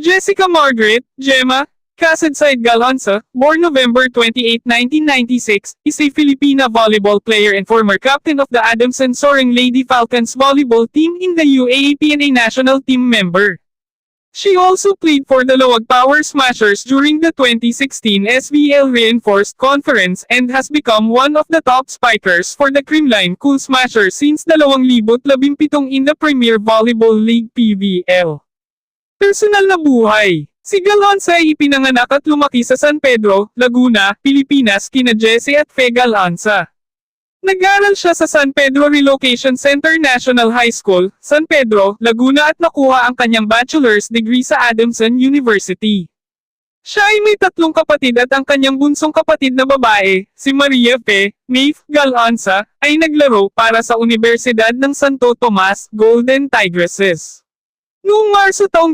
Jessica Margaret, Gemma, Casadside Galanza, born November 28, 1996, is a Filipina volleyball player and former captain of the Adamson Soaring Lady Falcons volleyball team in the UAAP and a national team member. She also played for the Lowag Power Smashers during the 2016 SVL Reinforced Conference and has become one of the top spikers for the Creamline Cool Smashers since 2017 in the Premier Volleyball League PVL. Personal na buhay Si Galonza ay ipinanganak at lumaki sa San Pedro, Laguna, Pilipinas kina Jesse at Fe Galanza. Nag-aral siya sa San Pedro Relocation Center National High School, San Pedro, Laguna at nakuha ang kanyang bachelor's degree sa Adamson University. Siya ay may tatlong kapatid at ang kanyang bunsong kapatid na babae, si Maria Fe, Maeve Galanza, ay naglaro para sa Universidad ng Santo Tomas, Golden Tigresses. Noong Marso taong